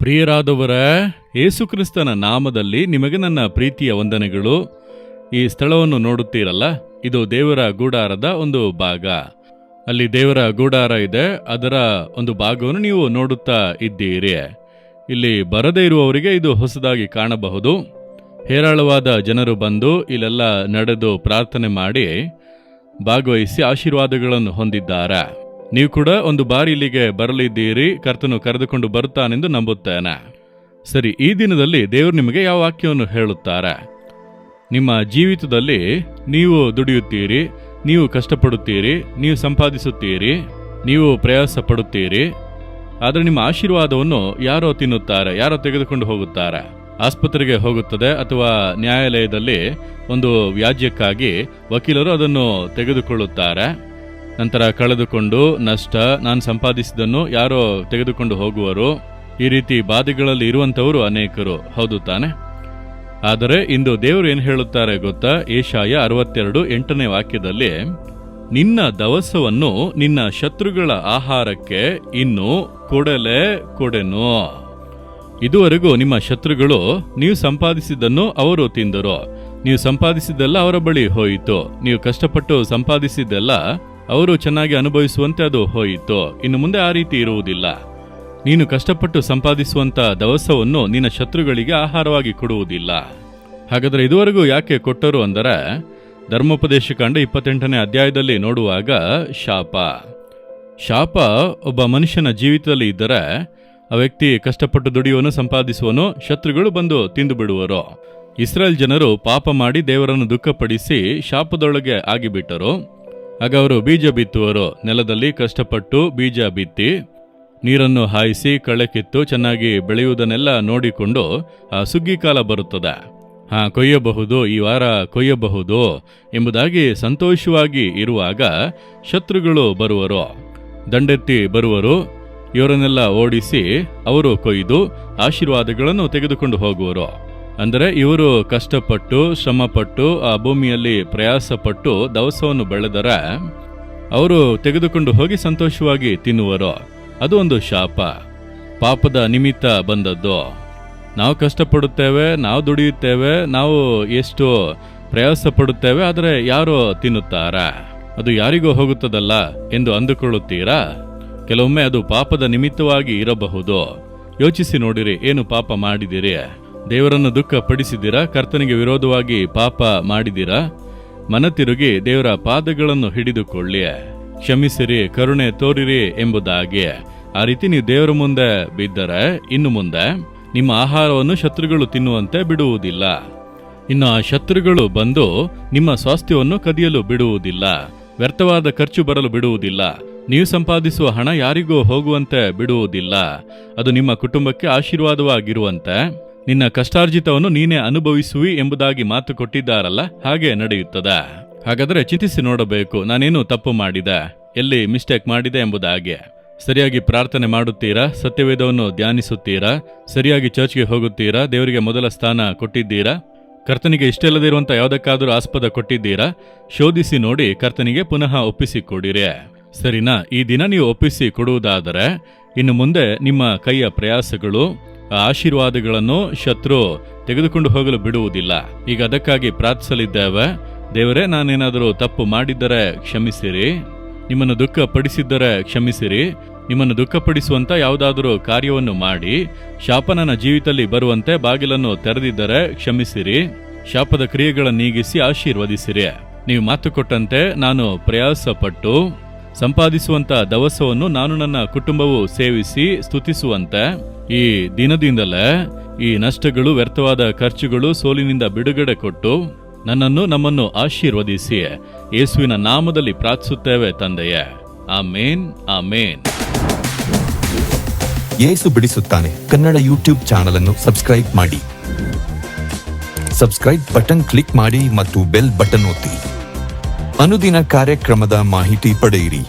ಪ್ರಿಯರಾದವರ, ಯೇಸುಕ್ರಿಸ್ತನ ನಾಮದಲ್ಲಿ ನಿಮಗೆ ನನ್ನ ಪ್ರೀತಿಯ ವಂದನೆಗಳು. ಈ ಸ್ಥಳವನ್ನು ನೋಡುತ್ತೀರಲ್ಲ, ಇದು ದೇವರ ಗೂಡಾರದ ಒಂದು ಭಾಗ. ಅಲ್ಲಿ ದೇವರ ಗೂಡಾರ ಇದೆ, ಅದರ ಒಂದು ಭಾಗವನ್ನು ನೀವು ನೋಡುತ್ತಾ ಇದ್ದೀರಿ. ಇಲ್ಲಿ ಬರದೇ ಇರುವವರಿಗೆ ಇದು ಹೊಸದಾಗಿ ಕಾಣಬಹುದು. ಹೇರಾಳವಾದ ಜನರು ಬಂದು ಇಲ್ಲೆಲ್ಲ ನಡೆದು ಪ್ರಾರ್ಥನೆ ಮಾಡಿ ಭಾಗವಹಿಸಿ ಆಶೀರ್ವಾದಗಳನ್ನು ಹೊಂದಿದ್ದಾರೆ. ನೀವು ಕೂಡ ಒಂದು ಬಾರಿ ಇಲ್ಲಿಗೆ ಬರಲಿದ್ದೀರಿ, ಕರ್ತನು ಕರೆದುಕೊಂಡು ಬರುತ್ತಾನೆಂದು ನಂಬುತ್ತೇನೆ. ಸರಿ, ಈ ದಿನದಲ್ಲಿ ದೇವರು ನಿಮಗೆ ಯಾವ ವಾಕ್ಯವನ್ನು ಹೇಳುತ್ತಾರೆ? ನಿಮ್ಮ ಜೀವಿತದಲ್ಲಿ ನೀವು ದುಡಿಯುತ್ತೀರಿ, ನೀವು ಕಷ್ಟಪಡುತ್ತೀರಿ, ನೀವು ಸಂಪಾದಿಸುತ್ತೀರಿ, ನೀವು ಪ್ರಯಾಸ ಪಡುತ್ತೀರಿ. ಆದರೆ ನಿಮ್ಮ ಆಶೀರ್ವಾದವನ್ನು ಯಾರೋ ತಿನ್ನುತ್ತಾರೆ, ಯಾರೋ ತೆಗೆದುಕೊಂಡು ಹೋಗುತ್ತಾರೆ? ಆಸ್ಪತ್ರೆಗೆ ಹೋಗುತ್ತದೆ ಅಥವಾ ನ್ಯಾಯಾಲಯದಲ್ಲಿ ಒಂದು ವ್ಯಾಜ್ಯಕ್ಕಾಗಿ ವಕೀಲರು ಅದನ್ನು ತೆಗೆದುಕೊಳ್ಳುತ್ತಾರೆ? ನಂತರ ಕಳೆದುಕೊಂಡು ನಷ್ಟ, ನಾನು ಸಂಪಾದಿಸಿದನ್ನು ಯಾರೋ ತೆಗೆದುಕೊಂಡು ಹೋಗುವರು. ಈ ರೀತಿ ಬಾಧೆಗಳಲ್ಲಿ ಇರುವಂತವರು ಅನೇಕರು. ಹೌದು ತಾನೆ? ಆದರೆ ಇಂದು ದೇವರು ಏನು ಹೇಳುತ್ತಾರೆ ಗೊತ್ತಾ? ಏಷಾಯ ಅರವತ್ತೆರಡು ಎಂಟನೇ ವಾಕ್ಯದಲ್ಲಿ, ನಿನ್ನ ದವಸವನ್ನು ನಿನ್ನ ಶತ್ರುಗಳ ಆಹಾರಕ್ಕೆ ಇನ್ನು ಕೊಡಲೇ ಕೊಡೆನು. ಇದುವರೆಗೂ ನಿಮ್ಮ ಶತ್ರುಗಳು ನೀವು ಸಂಪಾದಿಸಿದ್ದನ್ನು ಅವರು ತಿಂದರು. ನೀವು ಸಂಪಾದಿಸಿದ್ದೆಲ್ಲ ಅವರ ಬಳಿ ಹೋಯಿತು. ನೀವು ಕಷ್ಟಪಟ್ಟು ಸಂಪಾದಿಸಿದ್ದೆಲ್ಲ ಅವರು ಚೆನ್ನಾಗಿ ಅನುಭವಿಸುವಂತೆ ಅದು ಹೋಯಿತು. ಇನ್ನು ಮುಂದೆ ಆ ರೀತಿ ಇರುವುದಿಲ್ಲ. ನೀನು ಕಷ್ಟಪಟ್ಟು ಸಂಪಾದಿಸುವಂತ ದವಸವನ್ನು ನಿನ್ನ ಶತ್ರುಗಳಿಗೆ ಆಹಾರವಾಗಿ ಕೊಡುವುದಿಲ್ಲ. ಹಾಗಾದರೆ ಇದುವರೆಗೂ ಯಾಕೆ ಕೊಟ್ಟರು ಅಂದರೆ, ಧರ್ಮೋಪದೇಶ ಕಂಡ ಇಪ್ಪತ್ತೆಂಟನೇ ಅಧ್ಯಾಯದಲ್ಲಿ ನೋಡುವಾಗ ಶಾಪ. ಶಾಪ ಒಬ್ಬ ಮನುಷ್ಯನ ಜೀವಿತದಲ್ಲಿ ಇದ್ದರೆ, ಆ ವ್ಯಕ್ತಿ ಕಷ್ಟಪಟ್ಟು ದುಡಿಯುವನು, ಸಂಪಾದಿಸುವನು, ಶತ್ರುಗಳು ಬಂದು ತಿಂದು ಬಿಡುವರು ಇಸ್ರೇಲ್ ಜನರು ಪಾಪ ಮಾಡಿ ದೇವರನ್ನು ದುಃಖಪಡಿಸಿ ಶಾಪದೊಳಗೆ ಆಗಿಬಿಟ್ಟರು. ಆಗ ಅವರು ಬೀಜ ಬಿತ್ತುವರು. ನೆಲದಲ್ಲಿ ಕಷ್ಟಪಟ್ಟು ಬೀಜ ಬಿತ್ತಿ, ನೀರನ್ನು ಹಾಯಿಸಿ ಕಳೆ ಕಿತ್ತು ಚೆನ್ನಾಗಿ ಬೆಳೆಯುವುದನ್ನೆಲ್ಲ ನೋಡಿಕೊಂಡು ಆ ಸುಗ್ಗಿ ಕಾಲ ಬರುತ್ತದೆ. ಹಾಂ, ಕೊಯ್ಯಬಹುದು, ಈ ವಾರ ಕೊಯ್ಯಬಹುದು ಎಂಬುದಾಗಿ ಸಂತೋಷವಾಗಿ ಇರುವಾಗ ಶತ್ರುಗಳು ಬರುವರು. ದಂಡೆತ್ತಿ ಬರುವರು, ಇವರನ್ನೆಲ್ಲ ಓಡಿಸಿ ಅವರು ಕೊಯ್ದು ಆಶೀರ್ವಾದಗಳನ್ನು ತೆಗೆದುಕೊಂಡು ಹೋಗುವರು. ಅಂದರೆ ಇವರು ಕಷ್ಟಪಟ್ಟು, ಶ್ರಮಪಟ್ಟು, ಆ ಭೂಮಿಯಲ್ಲಿ ಪ್ರಯಾಸಪಟ್ಟು ದವಸವನ್ನು ಬೆಳೆದರೆ ಅವರು ತೆಗೆದುಕೊಂಡು ಹೋಗಿ ಸಂತೋಷವಾಗಿ ತಿನ್ನುವರು, ಅದು ಒಂದು ಶಾಪ. ಪಾಪದ ನಿಮಿತ್ತ ಬಂದದ್ದು. ನಾವು ಕಷ್ಟಪಡುತ್ತೇವೆ, ನಾವು ದುಡಿಯುತ್ತೇವೆ, ನಾವು ಎಷ್ಟು ಪ್ರಯಾಸ ಪಡುತ್ತೇವೆ ಆದರೆ ಯಾರು ತಿನ್ನುತ್ತಾರ. ಅದು ಯಾರಿಗೂ ಹೋಗುತ್ತದಲ್ಲ ಎಂದು ಅಂದುಕೊಳ್ಳುತ್ತೀರಾ? ಕೆಲವೊಮ್ಮೆ ಅದು ಪಾಪದ ನಿಮಿತ್ತವಾಗಿ ಇರಬಹುದು. ಯೋಚಿಸಿ ನೋಡಿರಿ, ಏನು ಪಾಪ ಮಾಡಿದಿರಿ? ದೇವರನ್ನು ದುಃಖ ಪಡಿಸಿದ್ದೀರಾ ಕರ್ತನಿಗೆ ವಿರೋಧವಾಗಿ ಪಾಪ ಮಾಡಿದ್ದೀರಾ? ಮನ ತಿರುಗಿ ದೇವರ ಪಾದಗಳನ್ನು ಹಿಡಿದುಕೊಳ್ಳಿ ಕ್ಷಮಿಸಿರಿ, ಕರುಣೆ ತೋರಿರಿ ಎಂಬುದಾಗಿ. ಆ ರೀತಿ ನೀವು ದೇವರ ಮುಂದೆ ಬಿದ್ದರೆ, ಇನ್ನು ಮುಂದೆ ನಿಮ್ಮ ಆಹಾರವನ್ನು ಶತ್ರುಗಳು ತಿನ್ನುವಂತೆ ಬಿಡುವುದಿಲ್ಲ. ಇನ್ನು ಆ ಶತ್ರುಗಳು ಬಂದು ನಿಮ್ಮ ಸ್ವಾಸ್ಥ್ಯವನ್ನು ಕದಿಯಲು ಬಿಡುವುದಿಲ್ಲ. ವ್ಯರ್ಥವಾದ ಖರ್ಚು ಬರಲು ಬಿಡುವುದಿಲ್ಲ. ನೀವು ಸಂಪಾದಿಸುವ ಹಣ ಯಾರಿಗೂ ಹೋಗುವಂತೆ ಬಿಡುವುದಿಲ್ಲ. ಅದು ನಿಮ್ಮ ಕುಟುಂಬಕ್ಕೆ ಆಶೀರ್ವಾದವಾಗಿರುವಂತೆ. ನಿನ್ನ ಕಷ್ಟಾರ್ಜಿತವನ್ನು ನೀನೇ ಅನುಭವಿಸುವಿ ಎಂಬುದಾಗಿ ಮಾತು ಕೊಟ್ಟಿದ್ದಾರಲ್ಲ, ಹಾಗೆ ನಡೆಯುತ್ತದೆ. ಹಾಗಾದರೆ ಚಿಂತಿಸಿ ನೋಡಬೇಕು, ನಾನೇನು ತಪ್ಪು ಮಾಡಿದೆ, ಎಲ್ಲಿ ಮಿಸ್ಟೇಕ್ ಮಾಡಿದೆ ಎಂಬುದಾಗಿ. ಸರಿಯಾಗಿ ಪ್ರಾರ್ಥನೆ ಮಾಡುತ್ತೀರಾ, ಸತ್ಯವೇದವನ್ನು ಧ್ಯಾನಿಸುತ್ತೀರಾ, ಸರಿಯಾಗಿ ಚರ್ಚ್ಗೆ ಹೋಗುತ್ತೀರಾ, ದೇವರಿಗೆ ಮೊದಲ ಸ್ಥಾನ ಕೊಟ್ಟಿದ್ದೀರಾ, ಕರ್ತನಿಗೆ ಇಷ್ಟಿಲ್ಲದಿರುವಂಥ ಯಾವುದಕ್ಕಾದರೂ ಆಸ್ಪದ ಕೊಟ್ಟಿದ್ದೀರಾ, ಶೋಧಿಸಿ ನೋಡಿ ಕರ್ತನಿಗೆ ಪುನಃ ಒಪ್ಪಿಸಿಕೊಡಿರಿ. ಸರಿನಾ, ಈ ದಿನ ನೀವು ಒಪ್ಪಿಸಿ ಕೊಡುವುದಾದರೆ, ಇನ್ನು ಮುಂದೆ ನಿಮ್ಮ ಕೈಯ ಪ್ರಯಾಸಗಳು ಆಶೀರ್ವಾದಗಳನ್ನು ಶತ್ರು ತೆಗೆದುಕೊಂಡು ಹೋಗಲು ಬಿಡುವುದಿಲ್ಲ. ಈಗ ಅದಕ್ಕಾಗಿ ಪ್ರಾರ್ಥಿಸಲಿದ್ದೇವೆ? ದೇವರೇ, ನಾನೇನಾದರೂ ತಪ್ಪು ಮಾಡಿದ್ದರೆ ಕ್ಷಮಿಸಿರಿ. ನಿಮ್ಮನ್ನು ದುಃಖ ಪಡಿಸಿದ್ದರೆ ಕ್ಷಮಿಸಿರಿ. ನಿಮ್ಮನ್ನು ದುಃಖಪಡಿಸುವಂತ ಯಾವುದಾದರೂ ಕಾರ್ಯವನ್ನು ಮಾಡಿ, ಶಾಪನನ ಜೀವಿತಲ್ಲಿ ಬರುವಂತೆ ಬಾಗಿಲನ್ನು ತೆರೆದಿದ್ದರೆ ಕ್ಷಮಿಸಿರಿ. ಶಾಪದ ಕ್ರಿಯೆಗಳನ್ನು ನೀಗಿಸಿ ಆಶೀರ್ವದಿಸಿರಿ. ನೀವು ಮಾತು ಕೊಟ್ಟಂತೆ ನಾನು ಪ್ರಯಾಸ ಪಟ್ಟು ಸಂಪಾದಿಸುವಂತ ದವಸವನ್ನು ನಾನು ನನ್ನ ಕುಟುಂಬವು ಸೇವಿಸಿ ಸ್ತುತಿಸುವಂತೆ. ಈ ದಿನದಿಂದಲೇ ಈ ನಷ್ಟಗಳು ವ್ಯರ್ಥವಾದ ಖರ್ಚುಗಳು ಸೋಲಿನಿಂದ ಬಿಡುಗಡೆ ಕೊಟ್ಟು ನನ್ನನ್ನು ನಮ್ಮನ್ನು ಆಶೀರ್ವದಿಸಿ. ಯೇಸುವಿನ ನಾಮದಲ್ಲಿ ಪ್ರಾರ್ಥಿಸುತ್ತೇವೆ ತಂದೆಯೇ. ಆ ಮೇನ್ ಯೇಸು ಬಿಡಿಸುತ್ತಾನೆ. ಕನ್ನಡ ಯೂಟ್ಯೂಬ್ ಚಾನಲ್ ಅನ್ನು ಸಬ್ಸ್ಕ್ರೈಬ್ ಮಾಡಿ. ಸಬ್ಸ್ಕ್ರೈಬ್ ಬಟನ್ ಕ್ಲಿಕ್ ಮಾಡಿ ಮತ್ತು ಬೆಲ್ ಬಟನ್ ಒತ್ತಿ. ಅನುದಿನ ಕಾರ್ಯಕ್ರಮದ ಮಾಹಿತಿ ಪಡೆಯಿರಿ.